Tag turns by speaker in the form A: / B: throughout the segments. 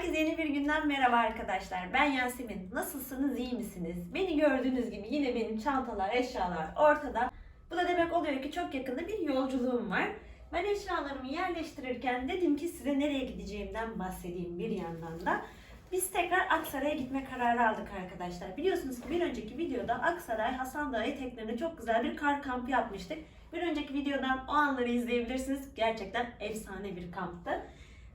A: Herkese yeni bir günden merhaba arkadaşlar. Ben Yasemin. Nasılsınız, iyi misiniz? Beni gördüğünüz gibi yine benim çantalar, eşyalar ortada. Bu da demek oluyor ki çok yakında bir yolculuğum var. Ben eşyalarımı yerleştirirken dedim ki size nereye gideceğimden bahsedeyim bir yandan da. Biz tekrar Aksaray'a gitme kararı aldık arkadaşlar. Biliyorsunuz ki bir önceki videoda Aksaray Hasan Dağı eteklerinde çok güzel bir kar kampı yapmıştık. Bir önceki videodan o anları izleyebilirsiniz. Gerçekten efsane bir kamptı.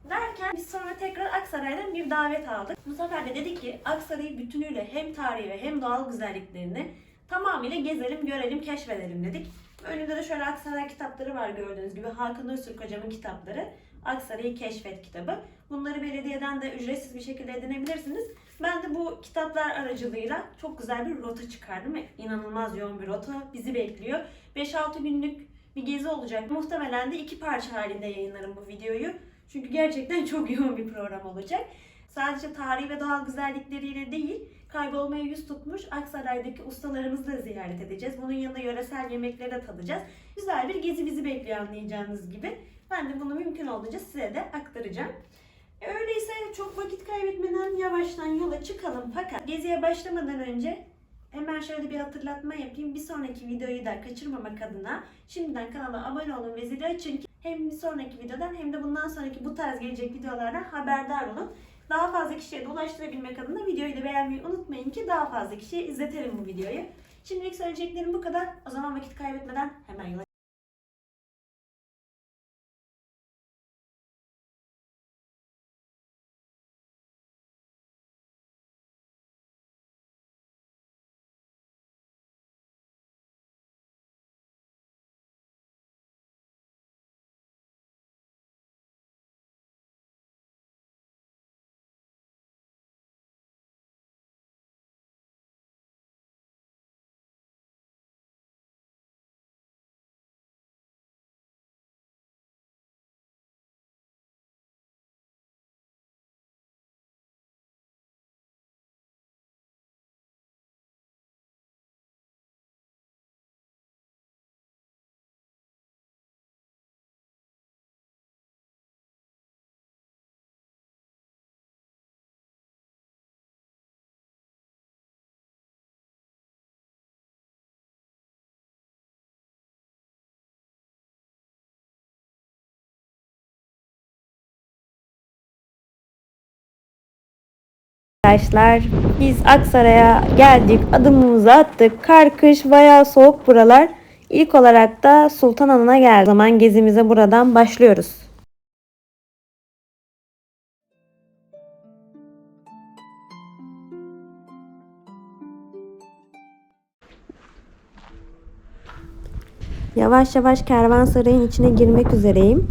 A: Derken biz sonra tekrar Aksaray'dan bir davet aldık. Bu sefer de dedik ki Aksaray'ı bütünüyle hem tarihi ve hem doğal güzelliklerini tamamıyla gezelim, görelim, keşfedelim dedik. Önümde de şöyle Aksaray kitapları var gördüğünüz gibi. Hakan Öztürk hocamın kitapları. Aksaray'ı Keşfet kitabı. Bunları belediyeden de ücretsiz bir şekilde edinebilirsiniz. Ben de bu kitaplar aracılığıyla çok güzel bir rota çıkardım. İnanılmaz yoğun bir rota bizi bekliyor. 5-6 günlük bir gezi olacak. Muhtemelen de iki parça halinde yayınlarım bu videoyu. Çünkü gerçekten çok yoğun bir program olacak. Sadece tarihi ve doğal güzellikleriyle değil, kaybolmaya yüz tutmuş Aksaray'daki ustalarımızı da ziyaret edeceğiz. Bunun yanında yöresel yemekleri de tadacağız. Güzel bir gezi bizi bekliyor anlayacağınız gibi. Ben de bunu mümkün olduğunca size de aktaracağım. E, Öyleyse çok vakit kaybetmeden yavaştan yola çıkalım. Fakat geziye başlamadan önce hemen şöyle bir hatırlatma yapayım. Bir sonraki videoyu da kaçırmamak adına şimdiden kanala abone olun ve zili açın ki hem sonraki videodan hem de bundan sonraki bu tarz gelecek videolardan haberdar olun. Daha fazla kişiye de ulaştırabilmek adına videoyu da beğenmeyi unutmayın ki daha fazla kişiye izletelim bu videoyu. Şimdilik söyleyeceklerim bu kadar. O zaman vakit kaybetmeden hemen yola Arkadaşlar biz Aksaray'a geldik adımımızı attık kar kış bayağı soğuk buralar İlk olarak da Sultanhanı'na geldik O zaman gezimize buradan başlıyoruz. Yavaş yavaş kervansarayın içine girmek üzereyim.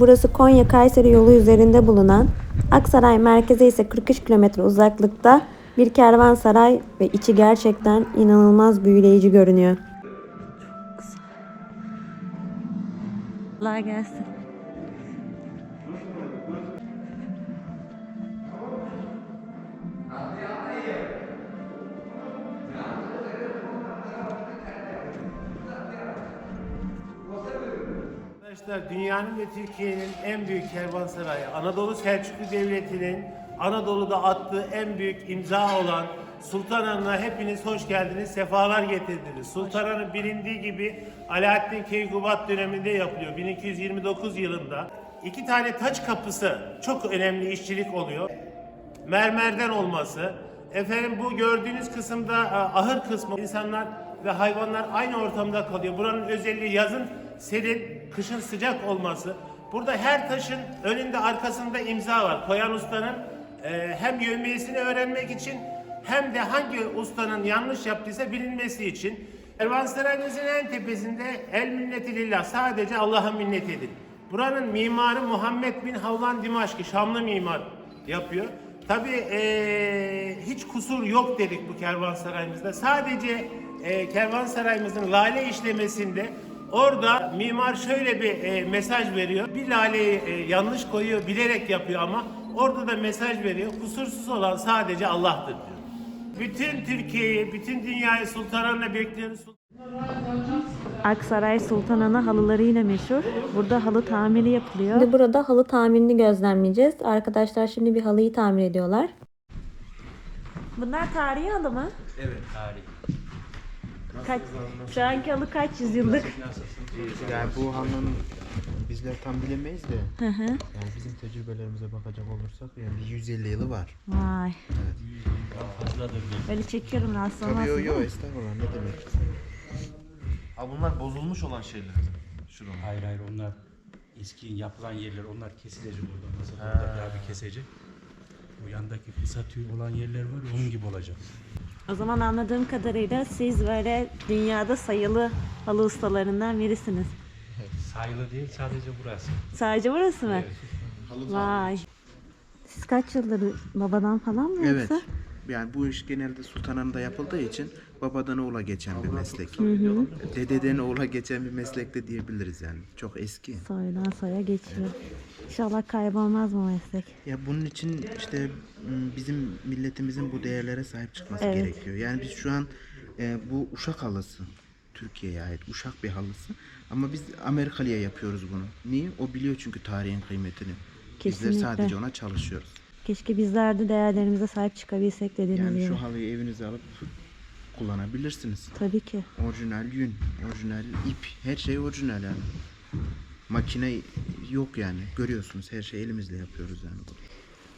A: Burası Konya Kayseri yolu üzerinde bulunan Aksaray merkeze ise 43 kilometre uzaklıkta bir kervansaray ve içi gerçekten inanılmaz büyüleyici görünüyor. Kolay gelsin.
B: Arkadaşlar dünyanın ve Türkiye'nin en büyük kervansarayı, Anadolu Selçuklu Devleti'nin Anadolu'da attığı en büyük imza olan Sultanahmet'e hepiniz hoş geldiniz, sefalar getirdiniz. Sultanahmet bilindiği gibi Alaaddin Keykubat döneminde yapılıyor, 1229 yılında. İki tane taç kapısı çok önemli işçilik oluyor. Mermerden olması, efendim bu gördüğünüz kısımda e, ahır kısmı insanlar ve hayvanlar aynı ortamda kalıyor. Buranın özelliği yazın serin, kışın sıcak olması. Burada her taşın önünde arkasında imza var. Koyan ustanın e, hem yövmiyesini öğrenmek için hem de hangi ustanın yanlış yaptıysa bilinmesi için. Kervansarayımızın en tepesinde el minneti lillah sadece Allah'a minnet edin. Buranın mimarı Muhammed bin Havlan Dimaşki, Şamlı mimar yapıyor. Tabii eee, hiç kusur yok dedik bu kervansarayımızda. Sadece eee kervansarayımızın lale işlemesinde orada mimar şöyle bir eee, mesaj veriyor. Bir laleyi eee, yanlış koyuyor, bilerek yapıyor ama orada da mesaj veriyor. Kusursuz olan sadece Allah'tır diyor. Bütün Türkiye'yi, bütün dünyayı sultanlarla bekliyoruz.
A: Aksaray Sultan Ana halılarıyla meşhur. Burada halı tamiri yapılıyor. Şimdi burada halı tamirini gözlemleyeceğiz. Arkadaşlar şimdi bir halıyı tamir ediyorlar. Bunlar tarihi halı mı?
C: Evet tarih.
A: Kaç, şu anki halı kaç yüzyıllık?
C: Yani bu hanının bizler tam bilemeyiz de
A: Hı hı.
C: yani bizim tecrübelerimize bakacak olursak yani bir 150 yılı var.
A: Vay.
C: Fazladır
A: Böyle çekiyorum rahatsız
C: Tabii
A: olmazsın
C: yo
A: değil
C: yo
A: mi?
C: estağfurullah ne demek.
D: Ha bunlar bozulmuş olan şeyler. Şuranın.
E: Hayır hayır onlar eski yapılan yerler onlar kesilecek orada. Mesela buradaki abi kesecek. Bu yandaki kısa tüy olan yerler var ya, onun gibi olacak.
A: O zaman anladığım kadarıyla siz böyle dünyada sayılı halı ustalarından birisiniz.
E: Sayılı değil sadece burası.
A: Sadece burası mı? Vay. Siz kaç yıldır babadan falan mı
C: Evet.
A: yoksa?
C: Yani bu iş genelde sultananda yapıldığı için babadan oğula geçen bir meslek. Dededen oğula geçen bir meslek de diyebiliriz yani. Çok eski.
A: Soydan soya geçiyor. İnşallah kaybolmaz bu meslek.
C: Ya bunun için işte m, bizim milletimizin bu değerlere sahip çıkması
A: Evet.
C: gerekiyor. Yani biz şu an e, bu uşak halısı. Türkiye'ye ait uşak bir halısı. Ama biz Amerikalı'ya yapıyoruz bunu. Niye? O biliyor çünkü tarihin kıymetini.
A: Kesinlikle.
C: Bizler sadece ona çalışıyoruz.
A: Keşke bizler de değerlerimize sahip çıkabilsek dediğiniz
C: Yani
A: gibi.
C: şu halıyı evinize alıp kullanabilirsiniz.
A: Tabii ki.
C: Orijinal yün, orijinal ip, her şey orijinal yani. Makine yok yani. Görüyorsunuz her şeyi elimizle yapıyoruz yani.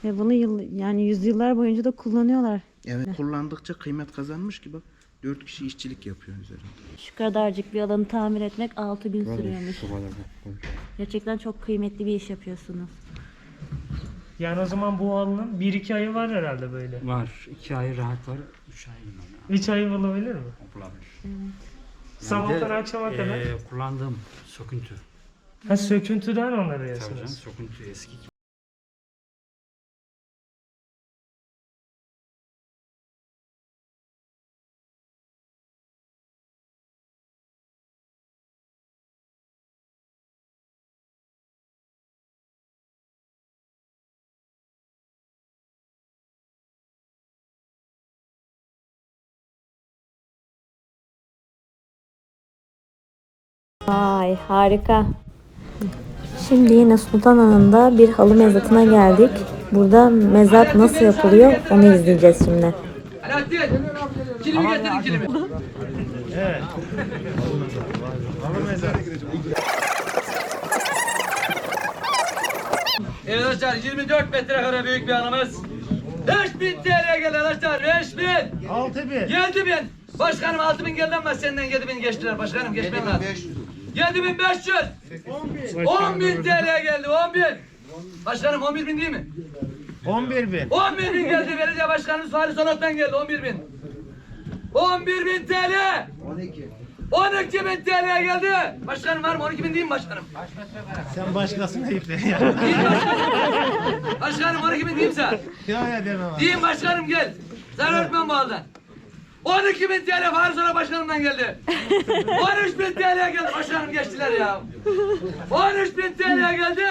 A: Ve bunu yıl, yani yüzyıllar boyunca da kullanıyorlar.
C: Evet. Kullandıkça kıymet kazanmış ki bak. Dört kişi işçilik yapıyor üzerinde.
A: Şu kadarcık bir alanı tamir etmek 6 gün sürüyormuş. Gerçekten çok kıymetli bir iş yapıyorsunuz.
F: Yani o zaman bu halının 1-2 ayı var herhalde böyle.
E: Var. iki ay rahat var. Üç ay mı?
F: 3 ayı bulabilir mi?
E: Bulabilir.
F: Sabahtan akşama kadar.
E: Ee, kullandığım söküntü.
F: Ha söküntüden onları
E: Tabii canım
F: yiyorsunuz.
E: söküntü eski.
A: Vay harika. Şimdi yine Sultanhanı'nda bir halı mezatına geldik. Burada mezat nasıl yapılıyor onu izleyeceğiz şimdi.
G: Kilimi getirin kilimi.
B: Evet. Halı mezar.
G: Evet arkadaşlar 24 metrekare büyük bir hanımız. 5000 TL geldi arkadaşlar 5000.
B: 6000.
G: 7000. Başkanım 6000 geldi ama senden 7000 geçtiler başkanım geçmem lazım. 7500. 10.000 TL geldi 10.000. Başkanım 11 bin değil mi?
B: 11000.
G: 11 bin geldi belediye başkanımız Fahri Sonat'tan geldi 11 bin. 11 bin TL. 12. 12 bin TL geldi. Başkanım var mı 12 bin değil mi başkanım?
B: Sen başkasını ayıp de ya.
G: Değil başkanım. Başkanım 12 bin diyeyim sen.
B: Ya ya deme bak.
G: Diyeyim başkanım gel. Sen öğretmen halden. 12 bin TL Fahri sonra başkanımdan geldi. 13 bin TL geldi. Başkanım geçtiler ya. 13 bin TL geldi.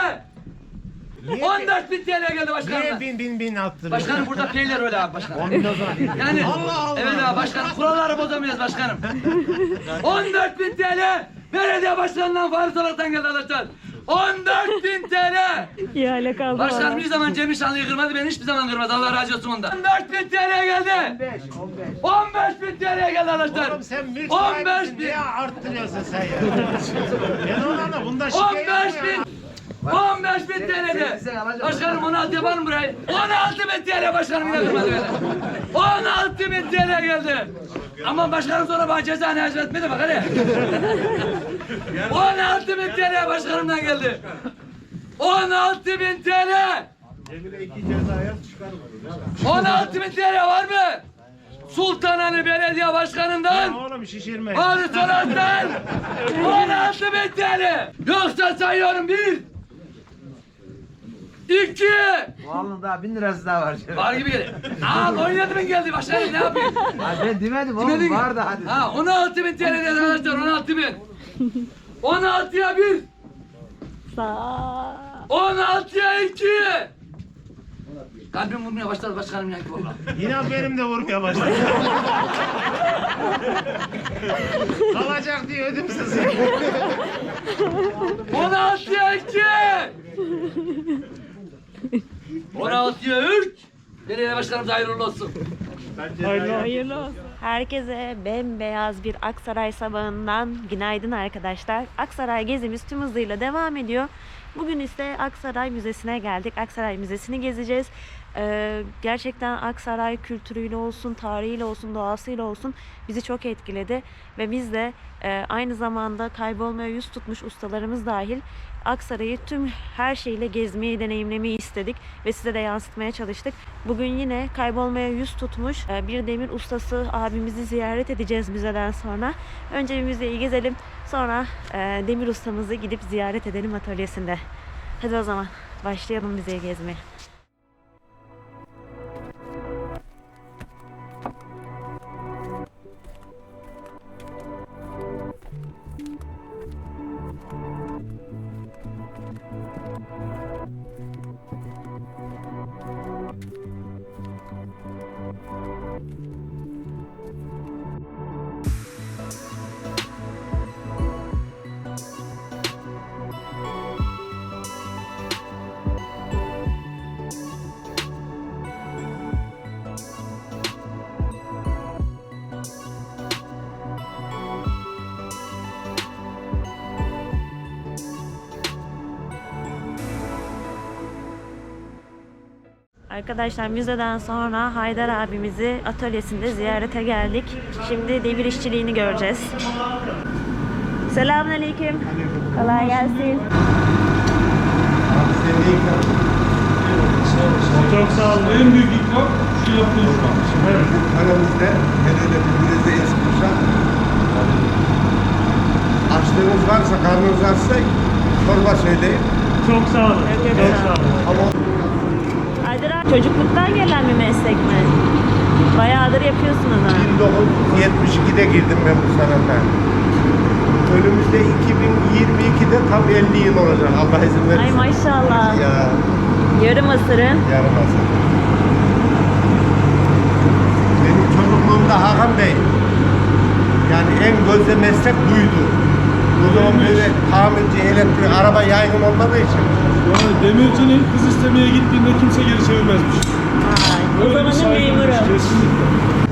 G: 14 bin TL geldi
B: Niye
G: başkanımdan.
B: bin bin bin attırıyorsun?
G: Başkanım burada peyler öyle abi başkanım.
B: 10 bin o zaman.
G: Yani
B: Allah Allah.
G: evet abi başkanım kuralları bozamayız başkanım. 14 bin TL belediye başkanından Fahri Solat'tan geldi arkadaşlar. 14 bin TL.
A: İhale kaldı
G: Başkanım
A: bana.
G: bir zaman Cem İşanlı'yı kırmadı beni hiçbir zaman kırmaz Allah razı olsun ondan. 14 bin TL geldi. 15 bin TL geldi arkadaşlar.
B: Oğlum sen mülk
G: 15
B: sahibisin.
G: bin.
B: Niye arttırıyorsun sen ya? ben ona da bunda şikayet
G: 15
B: yok
G: bin.
B: Ya.
G: 15 bin TL'de. Başkanım 16 yapalım burayı. 16 bin TL başkanım yine kırmadı beni. 16 bin TL geldi. Ama başkanım sonra bana ceza ne etmedi bak hadi. 16 bin TL başkanımdan geldi. 16 bin TL. 16 bin TL var mı? Sultanhanı Belediye Başkanı'ndan
B: Oğlum şişirme.
G: Hadi Sonat'tan 16 bin TL. Yoksa sayıyorum bir. İki.
H: Vallahi daha bin lirası daha var.
G: Var gibi geliyor. Al oynadı mı geldi başkanım ne yapayım?
H: Ha, ben demedim oğlum
G: Demedin mi?
H: var da hadi.
G: Ha 16 bin TL dedi arkadaşlar 16 bin. 16'ya bir.
A: Sağ.
G: 16'ya iki. Kalbim vurmaya başladı başkanım yani valla.
B: İnan benim de vurmaya başladı. Kalacak diye ödüm sızıyor.
G: 16'ya 2! 16'ya 3! Belediye başkanımız hayırlı olsun.
A: Herkese bembeyaz bir Aksaray sabahından günaydın arkadaşlar. Aksaray gezimiz tüm hızıyla devam ediyor. Bugün ise Aksaray Müzesi'ne geldik. Aksaray Müzesi'ni gezeceğiz. Ee, gerçekten Aksaray kültürüyle olsun, tarihiyle olsun, doğasıyla olsun bizi çok etkiledi. Ve biz de e, aynı zamanda kaybolmaya yüz tutmuş ustalarımız dahil Aksaray'ı tüm her şeyle gezmeyi, deneyimlemeyi istedik ve size de yansıtmaya çalıştık. Bugün yine kaybolmaya yüz tutmuş e, bir demir ustası abimizi ziyaret edeceğiz müzeden sonra. Önce bir müzeyi gezelim, sonra e, demir ustamızı gidip ziyaret edelim atölyesinde. Hadi o zaman başlayalım müzeyi gezmeye. Arkadaşlar müzeden sonra Haydar abimizi atölyesinde ziyarete geldik. Şimdi demir işçiliğini göreceğiz. Selamünaleyküm. Kolay gelsin.
F: Çok sağ olun. En büyük ikram şu yaptığınız Evet.
I: Aramızda hele de birbirinize kuşak. Açlığınız varsa, karnınız açsa çorba söyleyin.
F: Çok sağ olun.
A: Çok
F: Çok
A: sağ
F: sağ olun.
I: Ama
A: çocukluktan gelen bir meslek mi? Bayağıdır yapıyorsunuz ha.
I: 1972'de girdim ben bu sanata. Önümüzde 2022'de tam 50 yıl olacak Allah izin verirse.
A: Ay maşallah.
I: Ya
A: Yarım asırın.
I: yarım asır. Benim çocukluğumda Hakan Bey yani en gözde meslek buydu. O zaman böyle tamirci, elektrik, araba yaygın olmadığı için
J: Yani demircinin kız istemeye gittiğinde kimse geri çevirmezmiş.
A: Vay, o zamanın memuru.
J: Kesinlikle.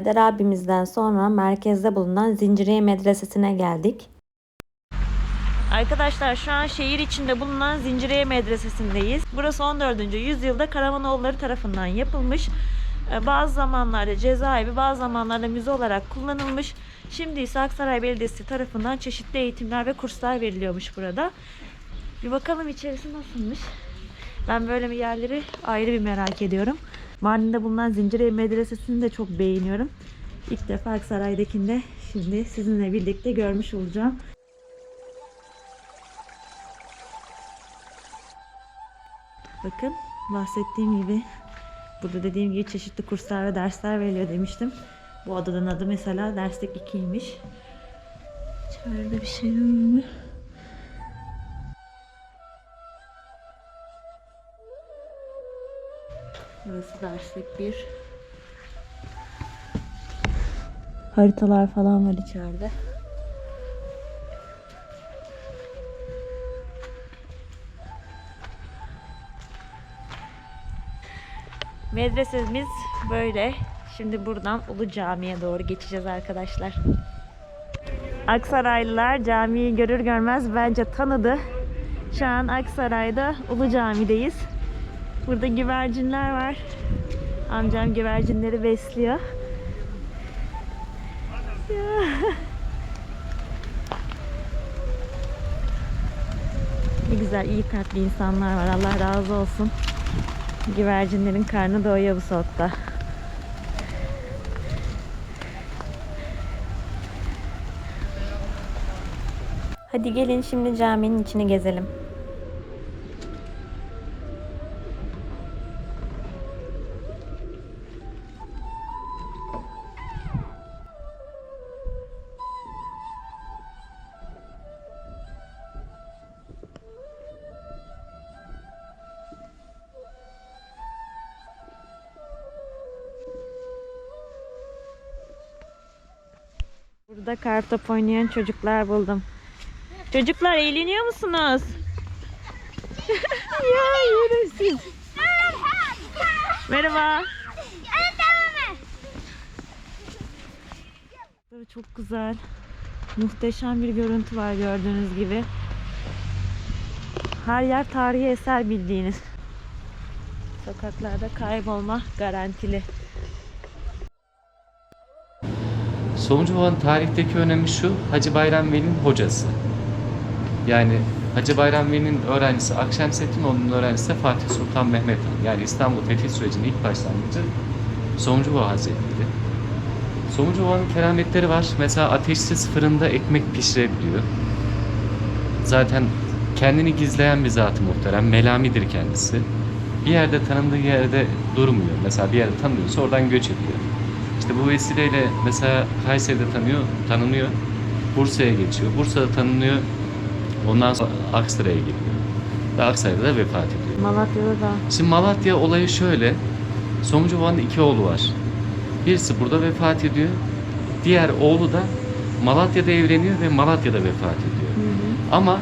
A: Haydar abimizden sonra merkezde bulunan Zinciriye Medresesi'ne geldik. Arkadaşlar şu an şehir içinde bulunan Zinciriye Medresesi'ndeyiz. Burası 14. yüzyılda Karamanoğulları tarafından yapılmış. Ee, Bazı zamanlarda cezaevi, bazı zamanlarda müze olarak kullanılmış. Şimdi ise Aksaray Belediyesi tarafından çeşitli eğitimler ve kurslar veriliyormuş burada. Bir bakalım içerisi nasılmış. Ben böyle bir yerleri ayrı bir merak ediyorum. Mardin'de bulunan Zinciriye Medresesi'ni de çok beğeniyorum. İlk defa Aksaray'dakinde şimdi sizinle birlikte görmüş olacağım. Bakın bahsettiğim gibi burada dediğim gibi çeşitli kurslar ve dersler veriliyor demiştim. Bu odanın adı mesela derslik 2'ymiş. İçeride bir şey var mı? Burası derslik bir. Haritalar falan var içeride. Medresemiz böyle. Şimdi buradan Ulu Cami'ye doğru geçeceğiz arkadaşlar. Aksaraylılar camiyi görür görmez bence tanıdı. Şu an Aksaray'da Ulu Cami'deyiz. Burada güvercinler var. Amcam güvercinleri besliyor. Ya. Ne güzel iyi kalpli insanlar var. Allah razı olsun. Güvercinlerin karnı doyuyor bu soğukta. Hadi gelin şimdi caminin içini gezelim. Burada kartop oynayan çocuklar buldum. Çocuklar eğleniyor musunuz? ya yürü siz. Merhaba. Böyle Çok güzel. Muhteşem bir görüntü var gördüğünüz gibi. Her yer tarihi eser bildiğiniz. Sokaklarda kaybolma garantili.
K: Sonucu tarihteki önemi şu, Hacı Bayram Veli'nin hocası. Yani Hacı Bayram Veli'nin öğrencisi Akşemseddinoğlu'nun öğrencisi de Fatih Sultan Mehmet Han. Yani İstanbul Fetih sürecinin ilk başlangıcı Somuncu Hazretleri. Somuncu kerametleri var. Mesela ateşsiz fırında ekmek pişirebiliyor. Zaten kendini gizleyen bir zat-ı muhterem. Melamidir kendisi. Bir yerde tanındığı yerde durmuyor. Mesela bir yerde tanınıyorsa oradan göç ediyor. İşte bu vesileyle mesela Kayseri'de tanıyor, tanınıyor. Bursa'ya geçiyor. Bursa'da tanınıyor. Ondan sonra Aksaray'a geliyor. Ve Aksaray'da da vefat ediyor.
A: Malatya'da da.
K: Şimdi Malatya olayı şöyle. Somucu Baba'nın iki oğlu var. Birisi burada vefat ediyor. Diğer oğlu da Malatya'da evleniyor ve Malatya'da vefat ediyor. Ama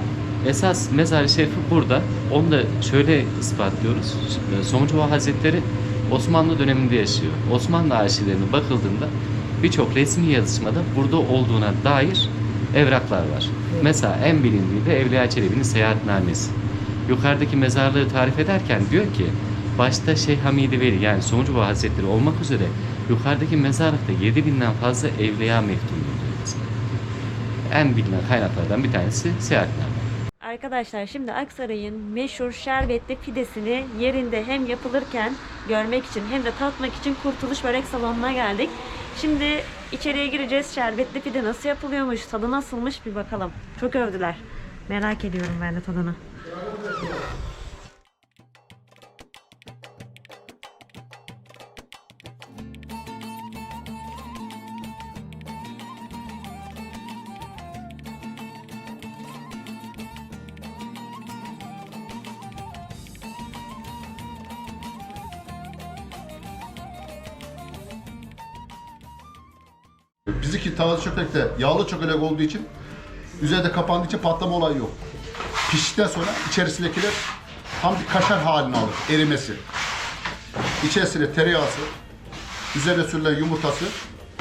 K: esas mezar-ı şerifi burada. Onu da şöyle ispatlıyoruz. Somucu Baba Hazretleri Osmanlı döneminde yaşıyor. Osmanlı arşivlerine bakıldığında birçok resmi yazışmada burada olduğuna dair evraklar var. Mesela en bilindiği de Evliya Çelebi'nin seyahatnamesi. Yukarıdaki mezarlığı tarif ederken diyor ki başta Şeyh Hamidi Veli yani Sonucu Baba Hazretleri olmak üzere yukarıdaki mezarlıkta 7000'den fazla evliya mesela. En bilinen kaynaklardan bir tanesi seyahatname.
A: Arkadaşlar şimdi Aksaray'ın meşhur şerbetli pidesini yerinde hem yapılırken görmek için hem de tatmak için Kurtuluş Börek Salonu'na geldik. Şimdi içeriye gireceğiz. Şerbetli pide nasıl yapılıyormuş, tadı nasılmış bir bakalım. Çok övdüler. Merak ediyorum ben de tadını.
L: Bizimki taze çökelekte yağlı çökelek olduğu için üzerinde kapandığı için patlama olayı yok. Piştikten sonra içerisindekiler tam bir kaşar halini alır, erimesi. İçerisine tereyağısı, üzerine sürülen yumurtası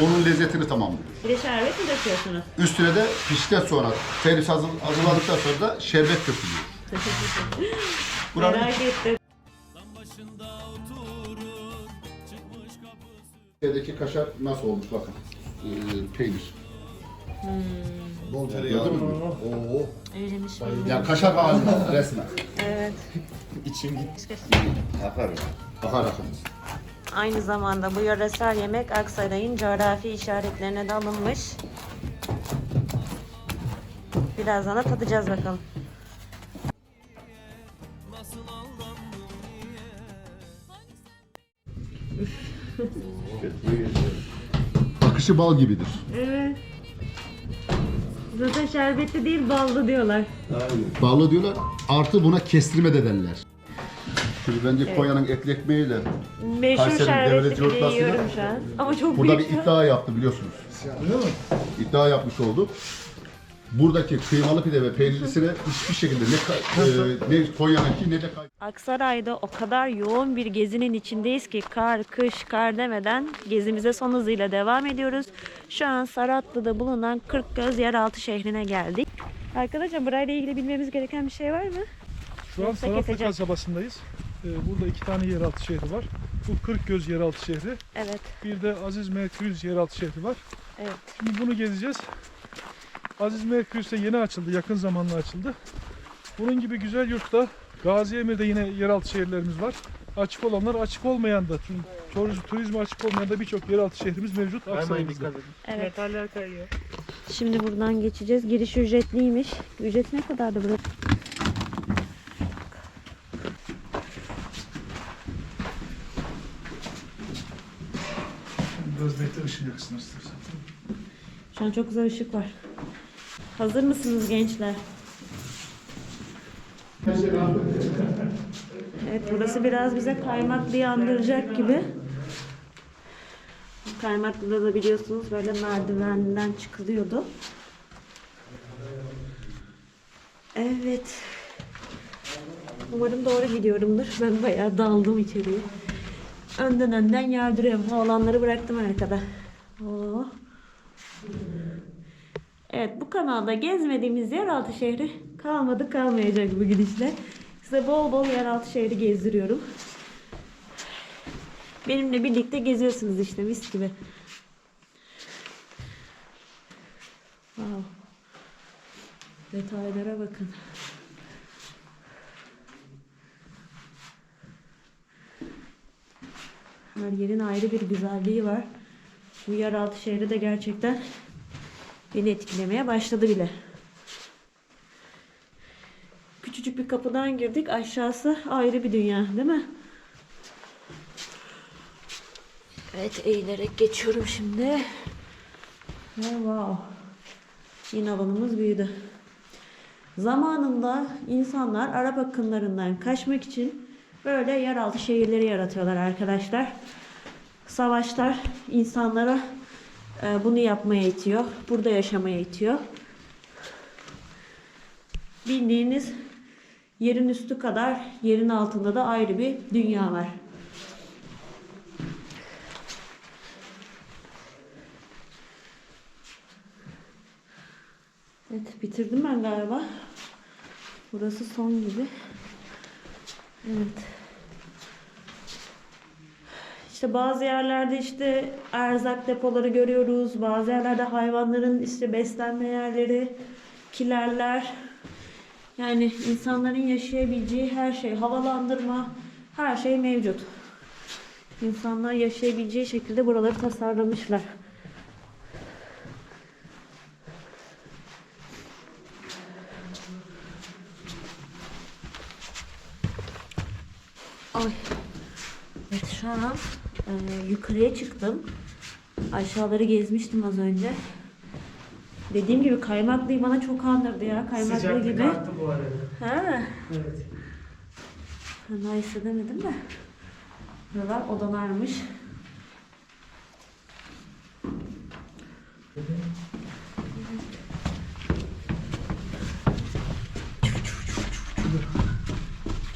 L: onun lezzetini tamamlıyor.
A: Bir de şerbet mi döküyorsunuz?
L: Üstüne de piştikten sonra, servis hazır, hazırladıktan sonra da şerbet dökülüyor. Buranın
A: Merak ettim.
L: içerideki kaşar nasıl olmuş bakın. Ee, peynir. Bol tereyağı. Gördünüz mü? Oo.
A: Erimiş.
L: Yani kaşar halinde resmen.
A: Evet.
L: Akar. Akar akar.
A: Aynı zamanda bu yöresel yemek Aksaray'ın coğrafi işaretlerine de alınmış. Birazdan da tadacağız bakalım.
L: Akışı bal gibidir.
A: Evet. Zaten şerbetli değil ballı diyorlar.
L: Ballı diyorlar. Artı buna kestirme de derler. Şimdi bence Konya'nın etli ekmeğiyle
A: Meşhur
L: Kayseri'nin
A: şerbetli yiyorum şu an. Ama çok
L: burada bir
A: büyük.
L: iddia yaptı biliyorsunuz. İddia yapmış olduk. Buradaki kıymalı pide ve peynirlisine hiçbir şekilde ne, e, ne Konya'nınki ne de Kayseri.
A: Aksaray'da o kadar yoğun bir gezinin içindeyiz ki kar, kış, kar demeden gezimize son hızıyla devam ediyoruz. Şu an Saratlı'da bulunan Kırkgöz yeraltı şehrine geldik. Arkadaşlar burayla ilgili bilmemiz gereken bir şey var mı?
J: Şu an
A: Yoksa
J: Saratlı
A: keseceğim.
J: kasabasındayız. Ee, burada iki tane yeraltı şehri var. Bu Kırkgöz yeraltı şehri.
A: Evet,
J: Bir de Aziz Merkürüz yeraltı şehri var.
A: evet.
J: Şimdi bunu gezeceğiz. Aziz Merkürüz de yeni açıldı, yakın zamanda açıldı. Bunun gibi güzel yurtta Gazi Emir'de yine yeraltı şehirlerimiz var. Açık olanlar açık olmayan da tüm turizm, turizme açık olmayan da birçok yeraltı şehrimiz mevcut Aksaray'ımızda.
A: Evet.
F: Metaller kayıyor.
A: Şimdi buradan geçeceğiz. Giriş ücretliymiş. Ücret ne kadardı burası?
J: Biraz bekle ışığı yaksın istersen.
A: Şu an çok güzel ışık var. Hazır mısınız gençler? Evet burası biraz bize kaymaklıyı andıracak gibi. Kaymaklıda da biliyorsunuz böyle merdivenden çıkılıyordu. Evet. Umarım doğru gidiyorumdur. Ben bayağı daldım içeriye. Önden önden yardırıyorum. Oğlanları bıraktım arkada. Oo. Evet bu kanalda gezmediğimiz yeraltı şehri kalmadı kalmayacak bu gidişle. Size bol bol yeraltı şehri gezdiriyorum. Benimle birlikte geziyorsunuz işte mis gibi. Wow. Detaylara bakın. Her yerin ayrı bir güzelliği var. Bu yeraltı şehri de gerçekten beni etkilemeye başladı bile. Küçücük bir kapıdan girdik. Aşağısı ayrı bir dünya, değil mi? Evet, eğilerek geçiyorum şimdi. Oh, wow. Yine alanımız büyüdü. Zamanında insanlar Arap akınlarından kaçmak için böyle yeraltı şehirleri yaratıyorlar arkadaşlar. Savaşlar insanlara bunu yapmaya itiyor. Burada yaşamaya itiyor. Bildiğiniz yerin üstü kadar yerin altında da ayrı bir dünya var. Evet bitirdim ben galiba. Burası son gibi. Evet. İşte bazı yerlerde işte erzak depoları görüyoruz. Bazı yerlerde hayvanların işte beslenme yerleri, kilerler. Yani insanların yaşayabileceği her şey, havalandırma, her şey mevcut. İnsanlar yaşayabileceği şekilde buraları tasarlamışlar. Ay. Evet şu an e, yukarıya çıktım. Aşağıları gezmiştim az önce. Dediğim gibi kaymaklıyı bana çok andırdı ya. Kaymaklı
F: Sıcaklık
A: gibi.
F: arttı bu arada.
A: Ha.
F: Evet.
A: Daha hissedemedim de. Buralar odalarmış.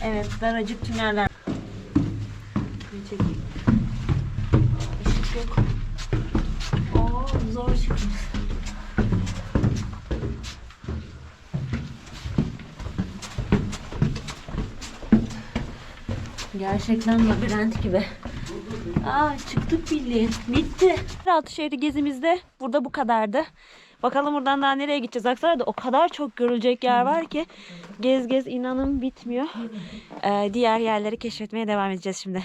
A: Evet, daracık tüneller. Çekeyim. Zor çıkmış. Gerçekten labirent gibi. Aa çıktık bildiğin. Bitti. Altışehir gezimizde burada bu kadardı. Bakalım buradan daha nereye gideceğiz? Aksaray'da o kadar çok görülecek yer var ki gez gez inanın bitmiyor. Ee, diğer yerleri keşfetmeye devam edeceğiz şimdi.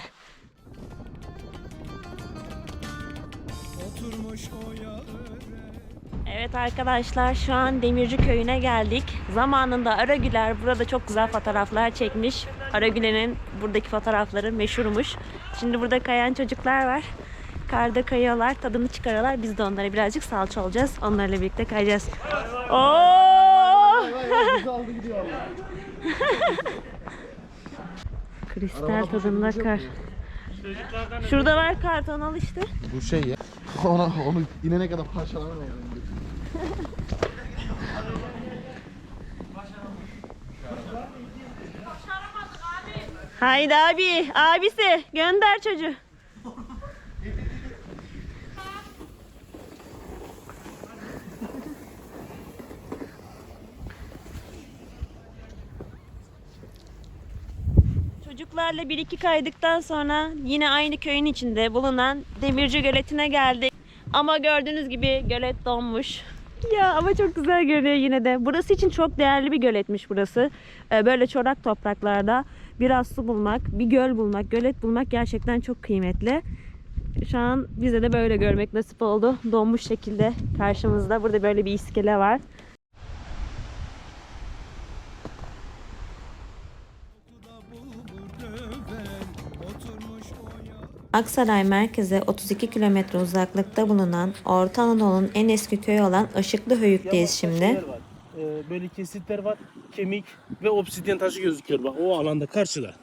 A: Evet arkadaşlar şu an Demirci Köyü'ne geldik. Zamanında Aragüler burada çok güzel fotoğraflar çekmiş. Aragüler'in buradaki fotoğrafları meşhurmuş. Şimdi burada kayan çocuklar var. Karda kayıyorlar, tadını çıkarıyorlar. Biz de onlara birazcık salça olacağız. Onlarla birlikte kayacağız. Oo! Kristal tadında kar. Şurada var karton al işte.
L: Bu şey ya. Ona, onu inene kadar parçalamam
A: Haydi abi, abisi gönder çocuğu. Çocuklarla bir iki kaydıktan sonra yine aynı köyün içinde bulunan Demirci Göleti'ne geldik. Ama gördüğünüz gibi gölet donmuş. Ya ama çok güzel görünüyor yine de. Burası için çok değerli bir göletmiş burası. Ee, Böyle çorak topraklarda biraz su bulmak, bir göl bulmak, gölet bulmak gerçekten çok kıymetli. Şu an bize de böyle görmek nasip oldu. Donmuş şekilde karşımızda. Burada böyle bir iskele var. Aksaray merkeze 32 kilometre uzaklıkta bulunan Orta Anadolu'nun en eski köyü olan Işıklı Höyük'teyiz şimdi.
M: Ee, böyle kesitler var. Kemik ve obsidyen taşı gözüküyor bak o alanda karşıda.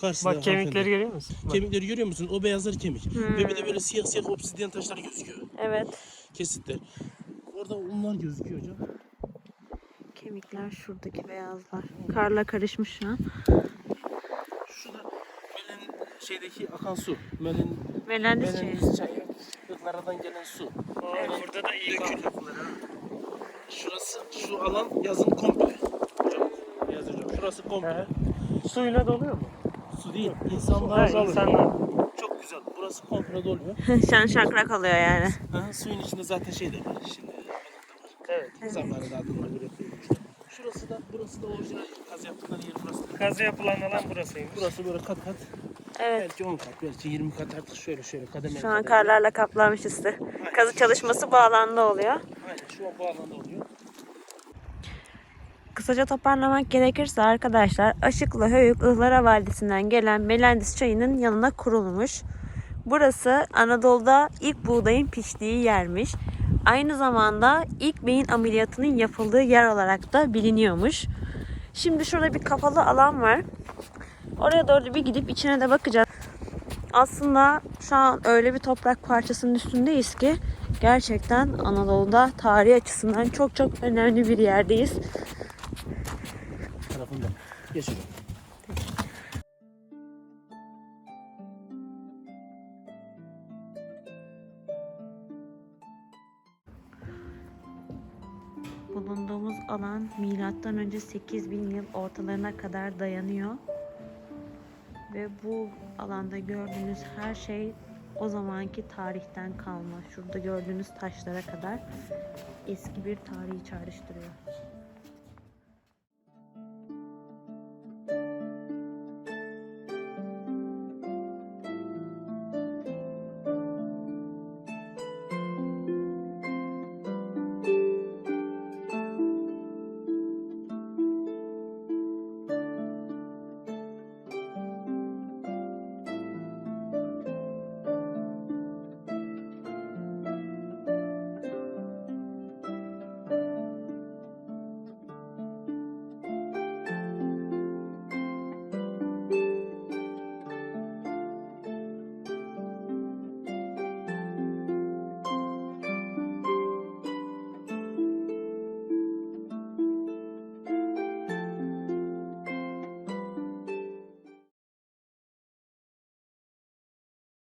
M: Karşıda
F: Bak kemikleri görüyor musun? Bak.
M: Kemikleri görüyor musun? O beyazlar kemik. Ve bir de böyle siyah siyah obsidyen taşlar gözüküyor.
A: Evet.
M: Kesitler. Orada onlar gözüküyor hocam.
A: Kemikler şuradaki beyazlar. Karla karışmış şu an.
M: Şeydeki akan su. Melin
A: Melendis çayı.
M: Melendis çayı. Irklardan gelen su.
F: Burada da iyi
M: Dökülüyor. Şurası şu alan yazın komple. Hocam beyaz hocam. Şurası komple.
F: Suyla doluyor mu?
M: Su değil. İnsanlar
F: Ha, insanlar.
M: Çok güzel. Burası komple doluyor.
A: Şan şakrak oluyor yani.
M: Ha, suyun içinde zaten şey de var. Şimdi
F: Evet.
M: zamanında adını göre koymuşlar. Şurası da burası da orijinal kaz yaptıkları yer burası. da.
F: Kazı yapılan alan burasıymış.
M: Burası böyle kat kat.
A: Evet.
M: Belki 10 kat, belki 20 kat artık şöyle şöyle kademeli.
A: Şu an
M: kademeli.
A: karlarla kaplanmış üstü. Kazı çalışması bu alanda oluyor.
M: Aynen şu an bu alanda oluyor.
A: Kısaca toparlamak gerekirse arkadaşlar Aşıklı Höyük Ihlara Vadisi'nden gelen Melendis çayının yanına kurulmuş. Burası Anadolu'da ilk buğdayın piştiği yermiş. Aynı zamanda ilk beyin ameliyatının yapıldığı yer olarak da biliniyormuş. Şimdi şurada bir kapalı alan var. Oraya doğru bir gidip içine de bakacağız. Aslında şu an öyle bir toprak parçasının üstündeyiz ki gerçekten Anadolu'da tarih açısından çok çok önemli bir yerdeyiz.
M: Tarafında. Geç hocam.
A: Bulunduğumuz alan milattan önce 8000 yıl ortalarına kadar dayanıyor. Ve bu alanda gördüğünüz her şey o zamanki tarihten kalma. Şurada gördüğünüz taşlara kadar eski bir tarihi çağrıştırıyor.